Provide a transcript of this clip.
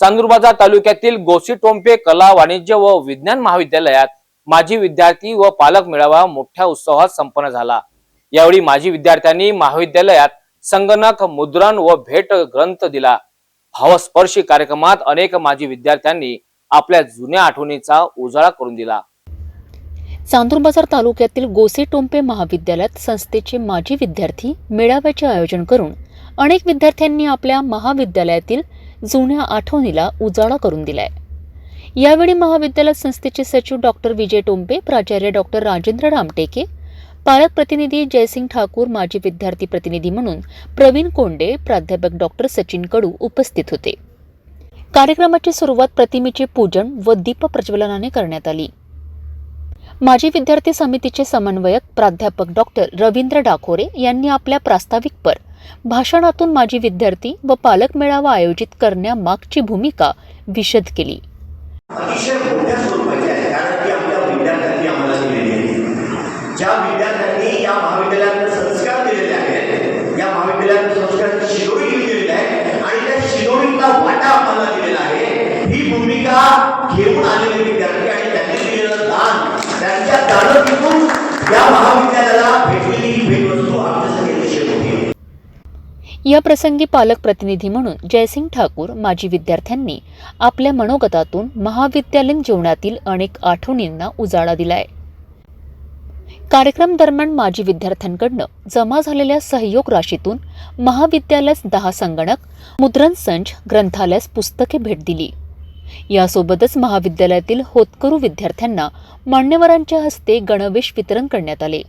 चांदूरबाजार तालुक्यातील गोसी टोंपे कला वाणिज्य व विज्ञान महाविद्यालयात माजी विद्यार्थी व पालक मेळावा मोठ्या उत्सवात संपन्न झाला. यावेळी माजी विद्यार्थ्यांनी महाविद्यालयात संगणक मुद्रण व भेट ग्रंथ दिला. भावस्पर्शी कार्यक्रमात अनेक माजी विद्यार्थ्यांनी आपल्या जुन्या आठवणीचा उजाळा करून दिला. चांदूरबाजार तालुक्यातील गोसेटोंपे महाविद्यालयात संस्थेचे माजी विद्यार्थी मेळाव्याचे आयोजन करून अनेक विद्यार्थ्यांनी आपल्या महाविद्यालयातील जुन्या आठवणीला उजाळा करून दिलाय. यावेळी महाविद्यालय संस्थेचे सचिव डॉक्टर विजय टोंपे प्राचार्य डॉक्टर राजेंद्र रामटेके पालक प्रतिनिधी जयसिंग ठाकूर माजी विद्यार्थी प्रतिनिधी म्हणून प्रवीण कोंडे प्राध्यापक डॉक्टर सचिन कडू उपस्थित होते. कार्यक्रमाची सुरुवात प्रतिमेचे पूजन व दीप प्रज्वलनाने करण्यात आली. माजी विद्यार्थी समितीचे समन्वयक प्राध्यापक डॉक्टर रवींद्र डाकोरे यांनी आपल्या प्रास्ताविकपर भाषणातून माजी विद्यार्थी व पालक मेळावा आयोजित करण्यामागची भूमिका विशद केली. अतिशय मोठ्या स्वरूपाची आहे कारण आपल्या विद्यार्थ्यांनी आम्हाला दिलेली आहे. ज्या विद्यार्थ्यांनी या महाविद्यालयात संस्कार दिलेले आहेत या महाविद्यालयात दिलेली आहे आणि त्या वाटा आम्हाला दिलेला आहे. ही भूमिका घेऊन आलेली या प्रसंगी पालक प्रतिनिधी म्हणून जयसिंग ठाकूर माजी विद्यार्थ्यांनी आपल्या मनोगतातून महाविद्यालयीन जीवनातील अनेक आठवणींना उजाळा दिलाय. कार्यक्रम दरम्यान माजी विद्यार्थ्यांकडनं जमा झालेल्या सहयोग राशीतून महाविद्यालयास दहा संगणक मुद्रण संच ग्रंथालयास पुस्तके भेट दिली. यासोबतच महाविद्यालयातील होतकरू विद्यार्थ्यांना मान्यवरांच्या हस्ते गणवेश वितरण करण्यात आले.